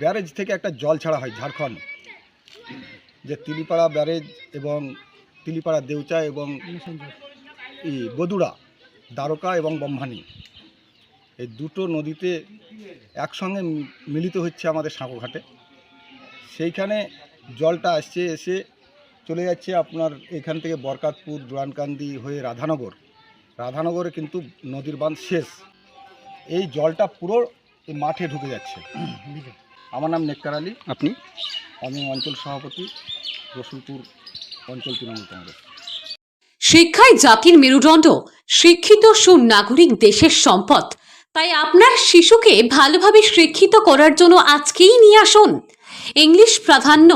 Barrage থেকে একটা জল ছাড়া হয়, ঝাড়খণ্ড। যে তিলিপাড়া ব্যারেজ এবং তিলিপাড়া দেউচা এবং ই বদুড়া, দ্বারকা এবং বম্ভানি এই দুটো নদীতে একসঙ্গে মিলিত হচ্ছে আমাদের সাঁকোঘাটে সেইখানে জলটা আসছে, এসে চলে যাচ্ছে আপনার এখান থেকে বরকাতপুর, দুরানকান্দি হয়ে রাধানগর। রাধানগরে কিন্তু নদীর বাঁধ শেষ। এই জলটা পুরো মাঠে ঢুকে যাচ্ছে। আমার নাম নেককার আলী। আপনি? আমি অঞ্চল সভাপতি রসুলপুর অঞ্চল তৃণমূল কংগ্রেস। শিক্ষাই জাতির মেরুদণ্ড শিক্ষিত সুনাগরিক দেশের সম্পদ। তাই আপনার শিশুকে ভালোভাবে শিক্ষিত করার জন্য আজকেই নিয়ে আসুন। ইংলিশ প্রাধান্য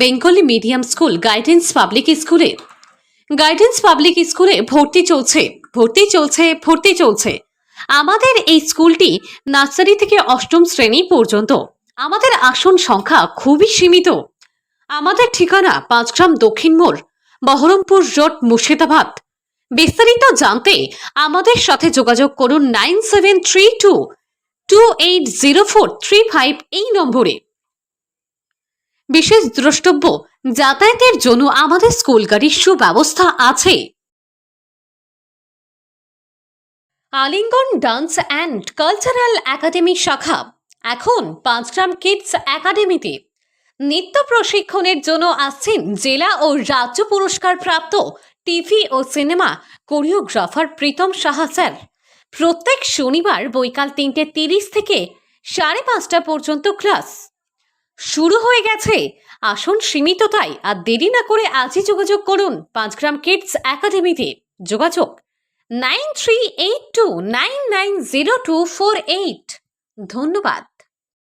Bengali medium school guidance public স্কুলে। গাইডেন্স পাবলিক স্কুলে ভর্তি চলছে ভর্তি চলছে ভর্তি চলছে। আমাদের এই স্কুলটি নার্সারি থেকে অষ্টম শ্রেণি পর্যন্ত। আমাদের আসন সংখ্যা খুবই সীমিত। আমাদের ঠিকানা পাঁচগ্রাম দক্ষিণ মোড়, বহরমপুর রোড মুর্শিদাবাদ। বিস্তারিত জানতে আমাদের সাথে যোগাযোগ করুন nine seven three two two eight zero four three five এই নম্বরে। বিশেষ দ্রষ্টব্য, যাতায়াতের জন্য আমাদের স্কুল গাড়ির সুব্যবস্থা আছে। আলিঙ্গন ডান্স অ্যান্ড কালচারাল একাডেমি শাখা এখন পাঁচগ্রাম কিডস একাডেমিতে নৃত্য প্রশিক্ষণের জন্য আসছেন জেলা ও রাজ্য পুরস্কার প্রাপ্ত টিভি ও cinema choreographer Pritam Saha sir. প্রত্যেক শনিবার বৈকাল তিনটে তিরিশ থেকে সাড়ে পাঁচটা পর্যন্ত ক্লাস। শুরু হয়ে গেছে। আসন সীমিত তাই আর দেরি না করে আজই যোগাযোগ করুন পাঁচগ্রাম কিডস একাডেমিতে। যোগাযোগ nine three eight two nine nine zero two four eight. ধন্যবাদ।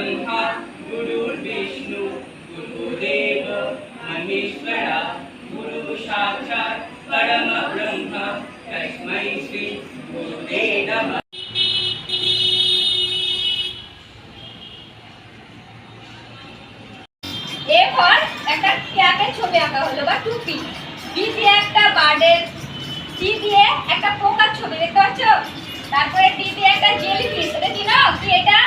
गुरुर्ब्रह्मा गुरुर्विष्णु गुरुदेव महेश्वरा गुरु साक्षात् परमब्रह्म तस्मै श्री गुरुदे नमः এরপর একটা ক্যাপের ছবি আঁকা হলো বা টুপি বি দিয়ে একটা বার্ডের সি দিয়ে একটা পোকার ছবি দেখতে পাচ্ছ তারপরে ডি দিয়ে একটা জেলি ফিশ এটা কি না কি এটা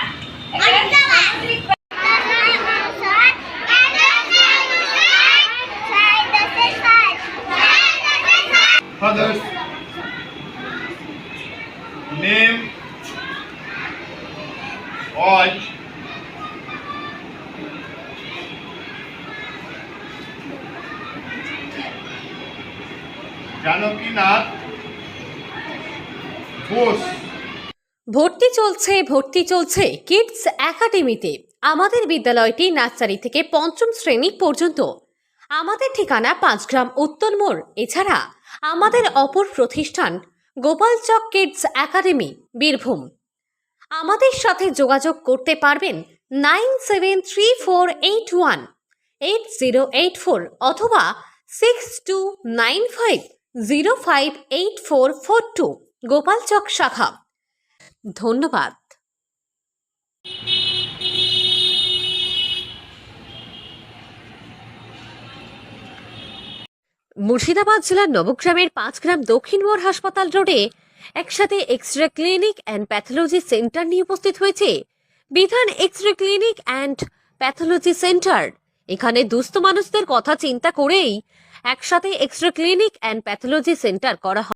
Fathers, name, age, Janakinath Ghosh ভর্তি চলছে ভর্তি চলছে কিডস একাডেমিতে আমাদের বিদ্যালয়টি নার্সারি থেকে পঞ্চম শ্রেণি পর্যন্ত। আমাদের ঠিকানা পাঁচগ্রাম উত্তর মোড়। এছাড়া আমাদের অপর প্রতিষ্ঠান গোপালচক কিডস একাডেমি, বীরভূম। আমাদের সাথে যোগাযোগ করতে পারবেন nine seven three four eight one, eight zero eight four অথবা six two nine five zero five eight four four two Gopalchak শাখা। ধন্যবাদ। মুর্শিদাবাদ জেলার নবগ্রামের পাঁচগ্রাম দক্ষিণ মোড় হাসপাতাল রোডে একসাথে X ray clinic and pathology centre নিয়ে উপস্থিত হয়েছে। বিধান X ray clinic and pathology centre. এখানে দুস্থ মানুষদের কথা চিন্তা করেই একসাথে X ray clinic and pathology centre করা হয়।